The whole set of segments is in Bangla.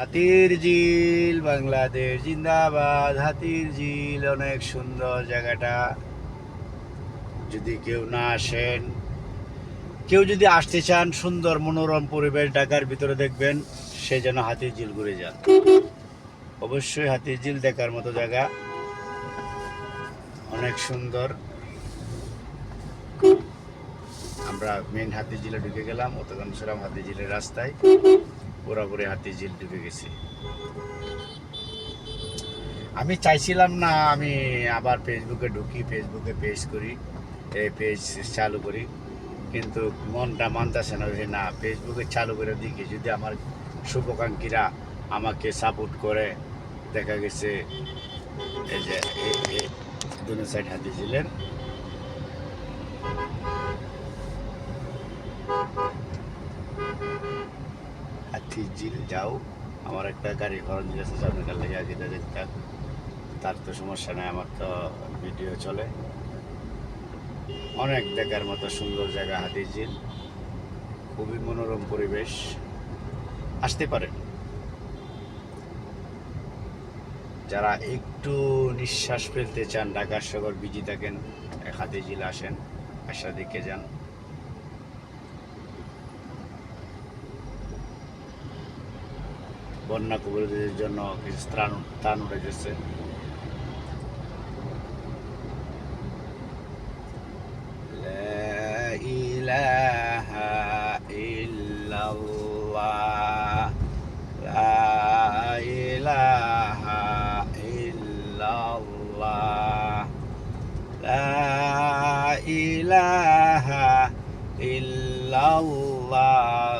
হাতির ঝিল, বাংলাদেশ জিন্দাবাদ, হাতির ঝিল, অনেক সুন্দর জায়গাটা। যদি কেউ না আসেন, কেউ যদি আসতে চান, সুন্দর মনোরম পরিবেশ ঢাকার ভিতরে দেখবেন, সে যেন হাতির ঝিল ঘুরে যান। অবশ্যই হাতির ঝিল দেখার মতো জায়গা। অনেক সুন্দর। আমরা মেন হাতির ঝিলে ঢুকে গেলাম, অতক্ষণ ছিলাম হাতি ঝিলের রাস্তায়। পুরোপুরি হাতি ঝিল ঢুকে গেছে। আমি চাইছিলাম না আমি আবার ফেসবুকে ঢুকি ফেসবুকে পেজ করি, এই পেজ চালু করি, কিন্তু মনটা মানতেছে না যে না ফেসবুকে চালু করে দিকে যদি আমার শুভাকাঙ্ক্ষীরা আমাকে সাপোর্ট করে, দেখা গেছে এই যে দুনো সাইড হাতি ঝিলের হাতি ঝিল যাও, আমার একটা গাড়ি দিয়েছে সামনে কাল লেগে যেটা দেখতাম তার তো সমস্যা নাই, আমার তো ভিডিও চলে। অনেক দেখার মতো সুন্দর জায়গা, হাতির ঝিল। খুবই মনোরম পরিবেশ। আসতে পারেন। যারা একটু নিঃশ্বাস ফেলতে চান ঢাকার শহর বিজি থাকেন হাতে ঝিল আসেন, আশা দিকে যান। বন্যা কবরীদের জন্য কিছু ত্রাণ ত্রাণ উঠে গেছে ইলাহা ইল্লাল্লাহ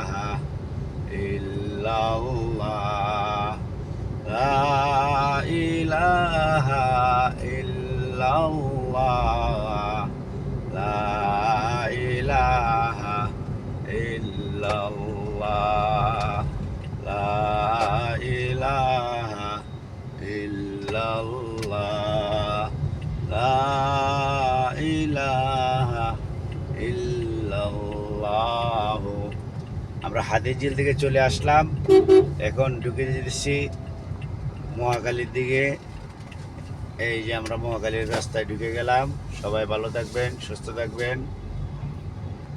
illallah la ilaha illallah la ilaha illallah la ilaha illallah আমরা হাতির ঝিল থেকে চলে আসলাম এখন ঢুকে দিচ্ছি মহাকালীর দিকে এই যে আমরা মহাকালীর রাস্তায় ঢুকে গেলাম। সবাই ভালো থাকবেন সুস্থ থাকবেন।